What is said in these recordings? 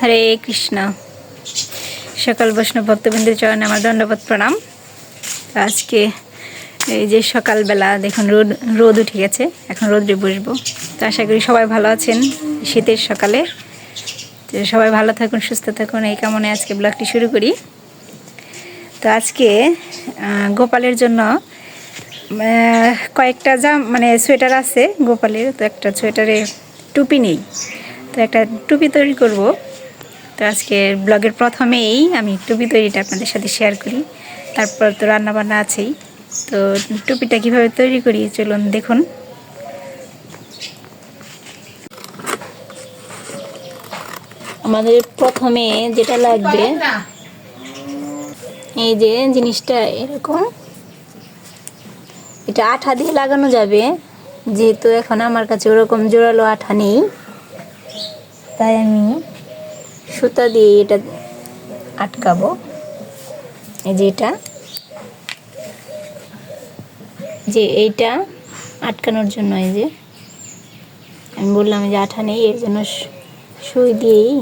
হরে কৃষ্ণ। সকাল বৈষ্ণব ভক্তবৃন্দের চরণে আমার দণ্ডবোধ প্রণাম। আজকে এই যে সকালবেলা দেখুন রোদ রোদ উঠে গেছে, এখন রোদে বসবো। তো আশা করি সবাই ভালো আছেন শীতের সকালে। তো সবাই ভালো থাকুন, সুস্থ থাকুন, এই কামনে আজকে ব্লগটি শুরু করি। তো আজকে গোপালের জন্য কয়েকটা জাম মানে সোয়েটার আছে গোপালের, তো একটা সোয়েটারে টুপি নেই। তো একটা টুপি তৈরি করব। তো আজকে ব্লগের প্রথমেই আমি টুপি তৈরিটা আপনাদের সাথে শেয়ার করি। তারপর তো রান্নাবান্না আছেই। তো টুপিটা কীভাবে তৈরি করি চলুন দেখুন। আমাদের প্রথমে যেটা লাগবে, এই যে জিনিসটা এরকম। এটা আঠা দিয়ে লাগানো যাবে, যেহেতু এখন আমার কাছে ওরকম জোরালো আঠা নেই। তাই আমি সুতা দিয়ে এটা আটকাবো। এই যে এটা। যে এইটা আটকানোর জন্য এই যে। আমি বললাম যে আঠা নেই, এর জন্য সুই দিয়েই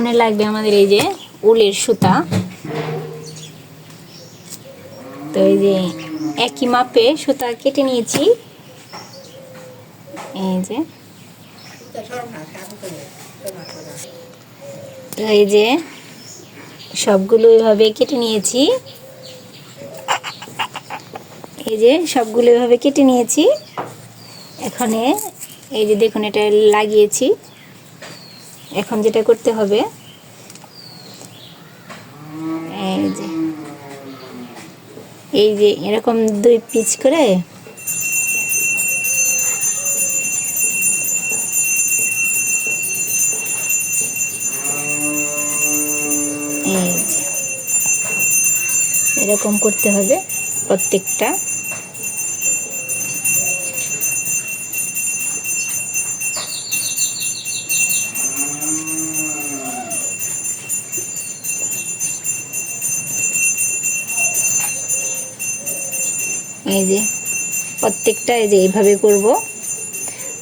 এখানে লাগবে আমাদের এই যে উলের সুতা। তো এই যে একই মাপে সুতা কেটে নিয়েছি। এই যে। তো এই যে সবগুলো এভাবে কেটে নিয়েছি। এই যে সবগুলো এভাবে কেটে নিয়েছি। এখানে এই যে দেখুন এটা লাগিয়েছি। এখন যেটা করতে হবে, এই যে এই যে এরকম দুই পিচ করে এরকম করতে হবে প্রত্যেকটা। এই যে এইভাবে করব।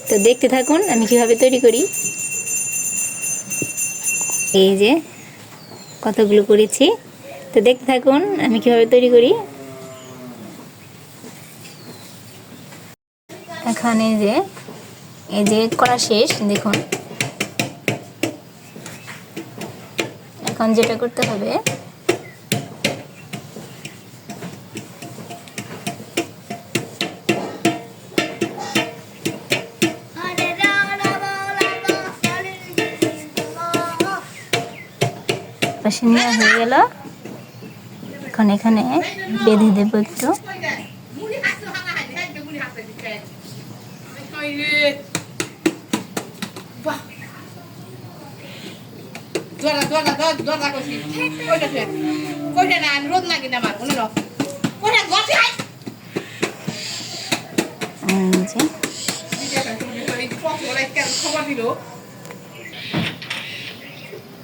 তো দেখতে থাকুন, আমি কীভাবে তৈরি করি। এই যে কতগুলো করেছি। তো দেখতে থাকুন, আমি কীভাবে তৈরি করি। এখন এই যে এই যে করা শেষ, দেখুন। এখন যেটা করতে হবে পাশে নেওয়া হয়ে গেল। এখন এখানে বেঁধে দেবো একটু।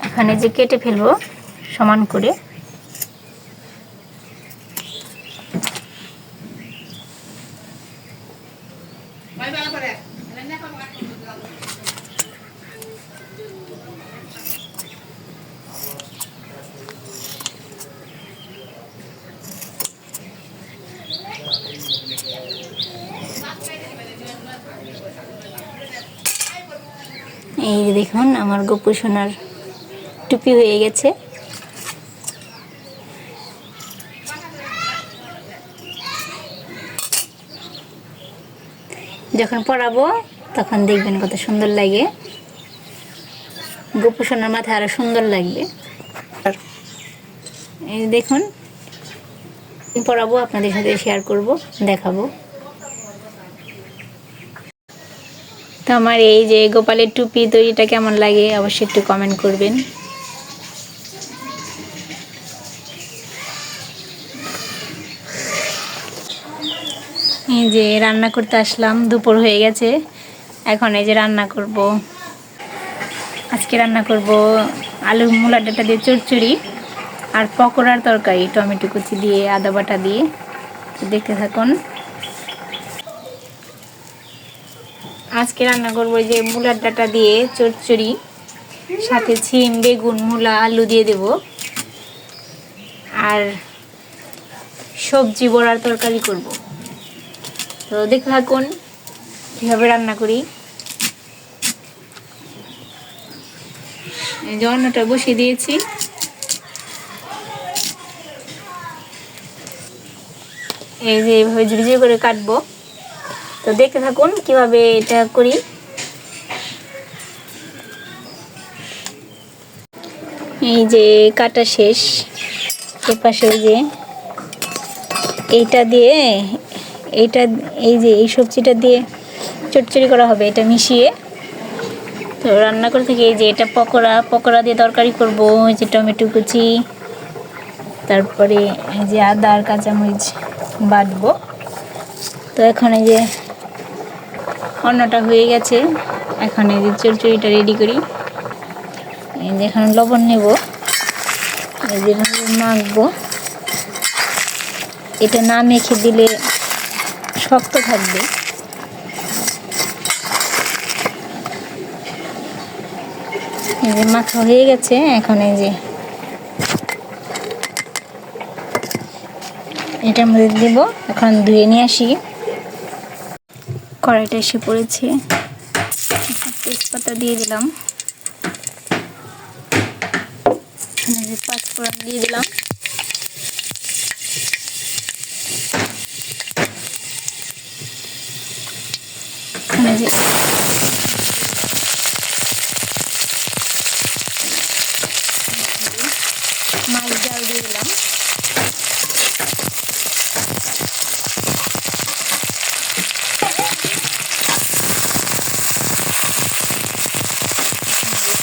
এখানে যে কেটে ফেলব। সমান করে। এই দেখুন আমার গোপু সোনার টুপি হয়ে গেছে। যখন পরাবো তখন দেখবেন কত সুন্দর লাগে। গোপু সোনার মাথায় আরও সুন্দর লাগবে। এই দেখুন পরাবো আপনাদের সাথে শেয়ার করব দেখাবো। তো আমার এই যে গোপালের টুপি তৈরিটা কেমন লাগে অবশ্যই একটু কমেন্ট করবেন। যে রান্না করতে আসলাম, দুপুর হয়ে গেছে। এখন এই যে রান্না করব। আজকে রান্না করব আলু মূলা ডাটা দিয়ে চচ্চড়ি আর পকোড়ার তরকারি, টমেটো কুচি দিয়ে, আদা বাটা দিয়ে। দেখতে থাকুন। আজকে রান্না করব যে মূলার ডাটা দিয়ে চচ্চড়ি, সাথে ছিম, বেগুন, মূলা, আলু দিয়ে দেব। আর সবজি বড়ার তরকারি করব। তো দেখতে থাকুন, কীভাবে রান্না করি। যে বসিয়ে দিয়েছি। এই যে এইভাবে ঝুড়ি করে কাটবো। তো দেখতে থাকুন, কীভাবে এটা করি। এই যে কাটা শেষ এ পাশে যে এইটা দিয়ে এইটা এই যে এই সবজিটা দিয়ে চটচড়ি করা হবে, এটা মিশিয়ে। তো রান্না করে থেকে, এই যে এটা পকোড়া পকোড়া দিয়ে তরকারি করব, এই যে টমেটো কুচি, তারপরে এই যে আদা আর কাঁচামরিচ বাটবো। তো এখন এই যে অন্নটা হয়ে গেছে, এখন এই যে চড়চড়িটা রেডি করি। এই যে এখন লবণ নেব, এই যে মাখবো। এটা না মেখে দিলে শক্ত থাকবে। এই যে মাখা হয়ে গেছে, এখন এই যে এটার মধ্যে দেব, এখন ধুয়ে নিয়ে আসি। কড়াইটা এসে পড়েছে। তেজপাতা দিয়ে দিলাম। এখানে যে পাঁচফোড়ন দিয়ে দিলাম। এখানে যে মাছ ডাল দিয়ে দিলাম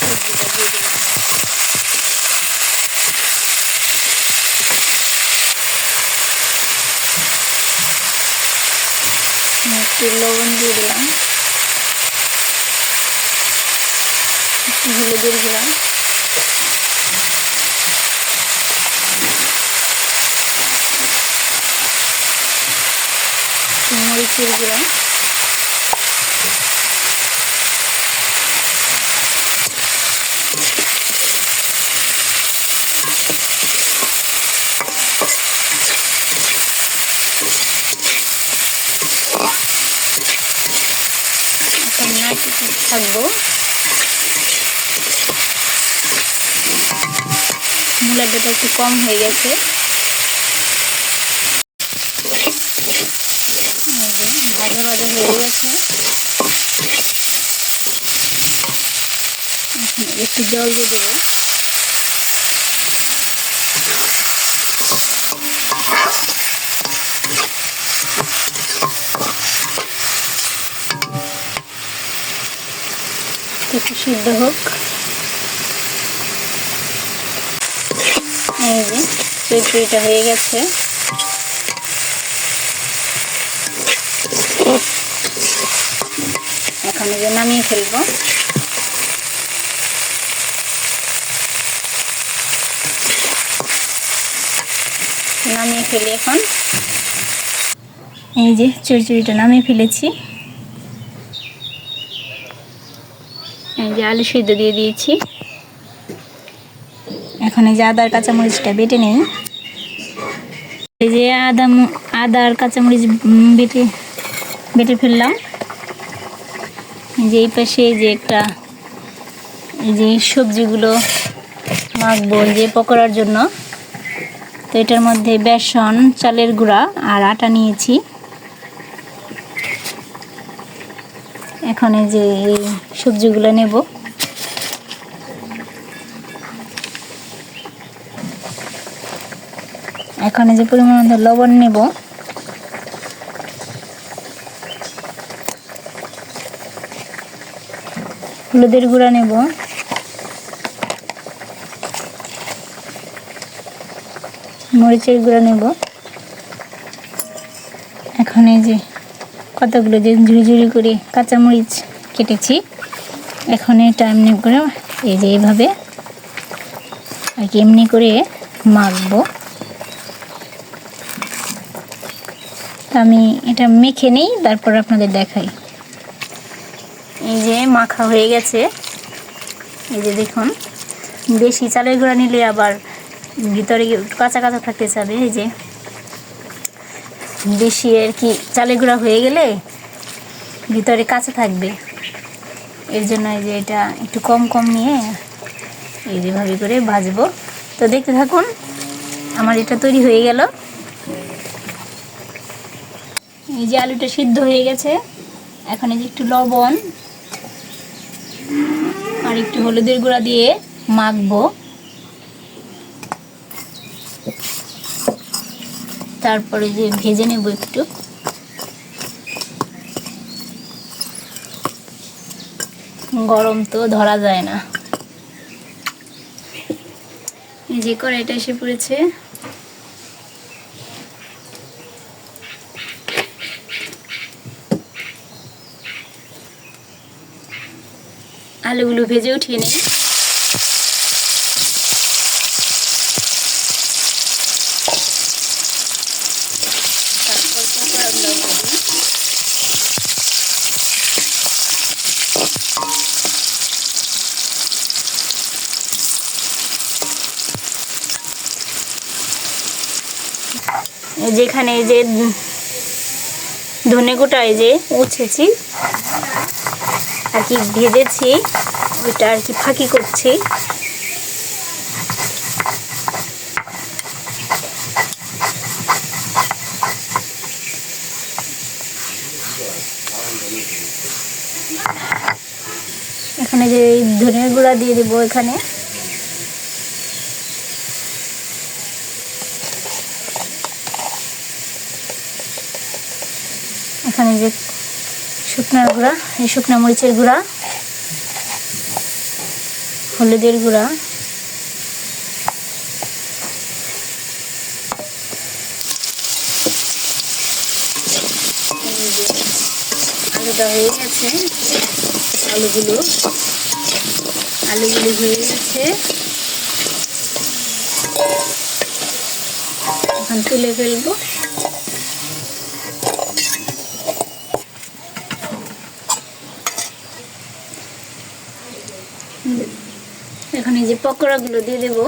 সবজিটা দিয়ে দিলাম একটু লবণ দিয়ে দিলাম একটু হলুদের দিলাম। মরিচের গুঁড়া এখন নাড়তে থাকব? মূলার ডাটা একটু কম হয়ে গেছে। ভাজা ভাজা হয়ে গেছে। একটু জল দিয়ে দেবো। একটু সিদ্ধ হোক এই যে হয়ে গেছে। এখন যে নামিয়ে ফেলব। নামিয়ে ফেলি এখন। এই যে চুরচুরিটা নামিয়ে ফেলেছি। এই যে আলু সিদ্ধ দিয়ে দিয়েছি। এখন যে আদার কাঁচামরিচটা বেটে নেই। এই যে আদা আদা আর কাঁচামরিচ বেটে বেটে ফেললাম। যে এই পাশে যে একটা যে সবজিগুলো মাখবো যে পকোড়ার জন্য। তো এটার মধ্যে বেসন, চালের গুঁড়া আর আটা নিয়েছি। এখন যে এই সবজিগুলো নেব। এখন যে পরিমাণ লবণ নেব, হলুদের গুঁড়া নেব, মরিচের গুঁড়া নেব। এখন এই যে কতগুলো যে ঝুড়ি ঝুড়ি করে কাঁচামরিচ কেটেছি, এখন এটা এমনি করে এই যে এইভাবে আর কি এমনি করে মাখবো। আমি এটা মেখে নেই, তারপর আপনাদের দেখাই। এই যে মাখা হয়ে গেছে। এই যে দেখুন বেশি চালের গুঁড়া নিলে আবার ভিতরে কাঁচা কাঁচা থাকতে চাবে। এই যে বেশি আর কি চালের গুঁড়া হয়ে গেলে ভিতরে কাঁচা থাকবে। এর জন্য এই যে এটা একটু কম কম নিয়ে এই যেভাবে করে ভাজবো। তো দেখতে থাকুন, আমার এটা তৈরি হয়ে গেল। এই যে আলুটা সিদ্ধ হয়ে গেছে। এখন এই যে একটু লবণ আর একটু হলুদের গুঁড়া দিয়ে মাখবো। তারপরে যে ভেজে নেব একটু। গরম তো ধরা যায় না। যে কড়াইটা এসে পড়েছে। আলুগুলো ভেজে উঠিয়ে নিই যেখানে যে ধনে গোটা এই যে উঠেছি আর কি ভেজেছি, ওইটা আর কি ফাঁকি করছি। এখানে যে ধনের গুঁড়া দিয়ে দেবো এখানে। এখানে যে শুকনার গুঁড়া, এই শুকনা মরিচের গুঁড়া, হলুদের গুঁড়া। আলুটা হয়ে গেছে। আলুগুলো আলুগুলো হয়ে গেছে। এখন তুলে ফেলব। এখন এই যে পকোড়াগুলো দিয়ে দেবো।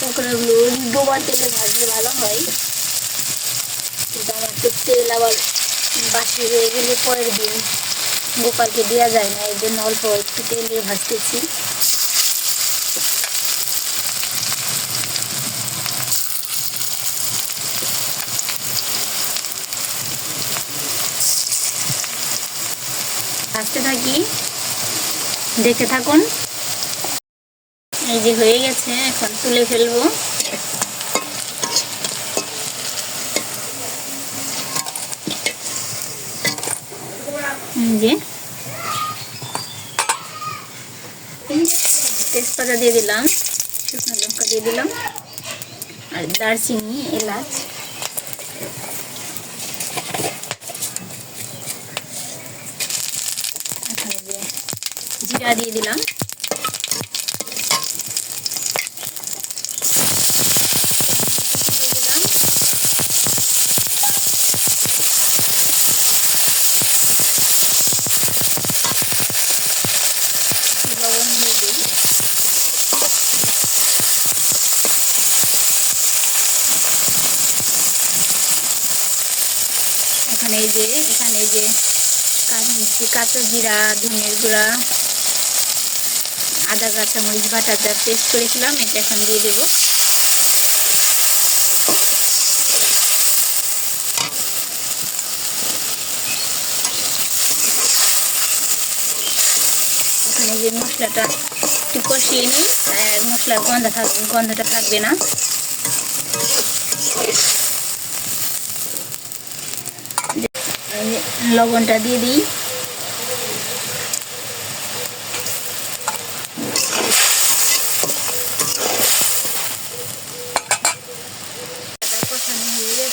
পকোড়াগুলো ডোবা তেলে ভাজলে ভালো হয়। আমার তো তেল আবার বাসি হয়ে গেলে পরের দিন গোপালকে দেওয়া যায় না, এই জন্য অল্প একটু তেল দিয়ে ভাজতেছি। ভাজতে থাকি। দেখতে থাকুন। এই যে হয়ে গেছে, এখন তুলে ফেলব। যে। তেজপাতা দিয়ে দিলাম, শুকনো লঙ্কা দিয়ে দিলাম, আর দারচিনি, এলাচ এখানে যে জিরা দিয়ে দিলাম। এখানে যে এখানে যে কাঁচা জিরা ধনের গুঁড়া। আদা, কাঁচা মরিচ বাটা যা পেস্ট করেছিলাম, এটা এখন দিয়ে দেবো। এখানে যে মশলাটা একটু কষিয়ে নিই, আর মশলার গন্ধ থাক, গন্ধটা থাকবে না। লবণটা দিয়ে দিই।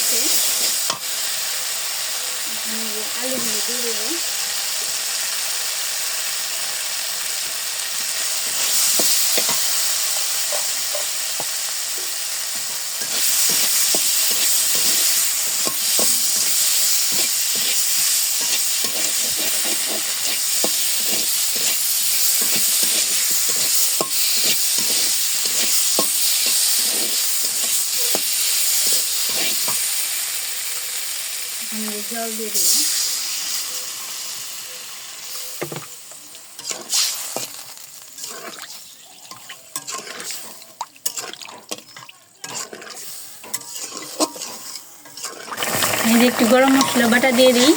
দিয়েছি আলুগুলো দিয়ে দেবো। দিয়ে যে একটু গরম মশলা বাটা দিয়ে দিই।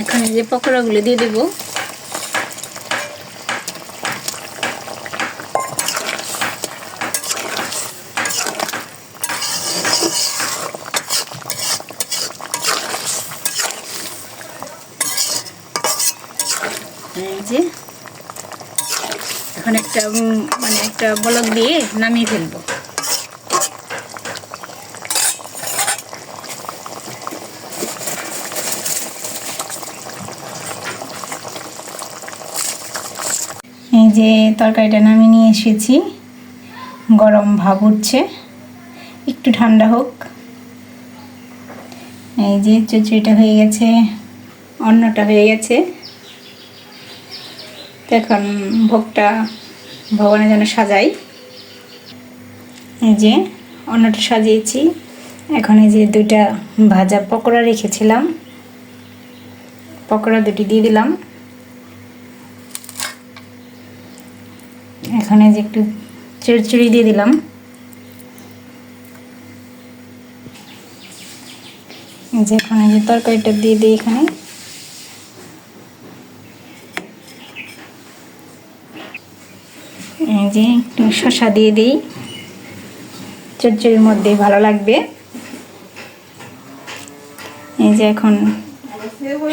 এখন যে পকোড়াগুলো দিয়ে দেবো এই যে এখন একটা মানে একটা বলক দিয়ে নামিয়ে ফেলব। এই যে তরকারিটা নামিয়ে নিয়ে এসেছি। গরম ভাব উঠছে। একটু ঠান্ডা হোক। এই যে চচড়িটা হয়ে গেছে, অন্নটা হয়ে গেছে। তো এখন ভোগটা ভগবানের জন্য সাজাই। এই যে অন্নটা সাজিয়েছি। এখন এই যে দুইটা ভাজা পকোড়া রেখেছিলাম। পকোড়া দুটি দিয়ে দিলাম। এখানে যে একটু চড়চড়ি দিয়ে দিলাম। যে এখানে যে তরকারিটা দিয়ে দিই এখানে। যে একটু শসা দিয়ে দিই। চচ্চড়ির মধ্যে ভালো লাগবে। এই যে এখন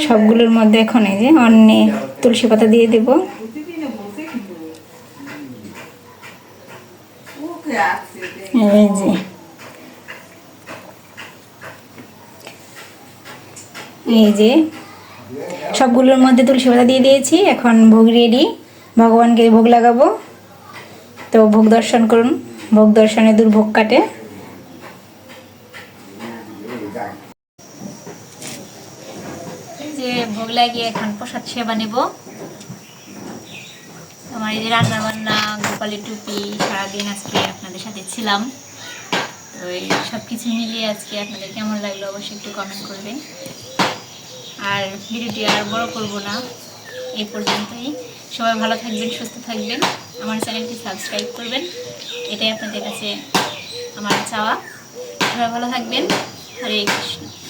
সবগুলোর মধ্যে এখন এই যে অন্যে তুলসী পাতা দিয়ে দেবো। এই যে এই যে সবগুলোর মধ্যে তুলসী পাতা দিয়ে দিয়েছি। এখন ভোগ রেডি ভগবানকে ভোগ লাগাবো। তো ভোগ দর্শন করুন। ভোগ দর্শনে দুর্ভোগ কাটে। যে ভোগ লাগিয়ে এখন প্রসাদ সেবা নেব। আমার এই যে রান্না বান্না গোপালের টুপি, সারাদিন আজকে আপনাদের সাথে ছিলাম। তো এই সব কিছু মিলিয়ে আজকে আপনাদের কেমন লাগল অবশ্যই একটু কমেন্ট করবেন। আর ভিডিওটি আর বড় করব না, এই পর্যন্তই। সবাই ভালো থাকবেন, সুস্থ থাকবেন। আমার চ্যানেলটি সাবস্ক্রাইব করবেন। এটাই আপনাদের কাছে আমার চাওয়া। সবাই ভালো থাকবেন। হরে কৃষ্ণ।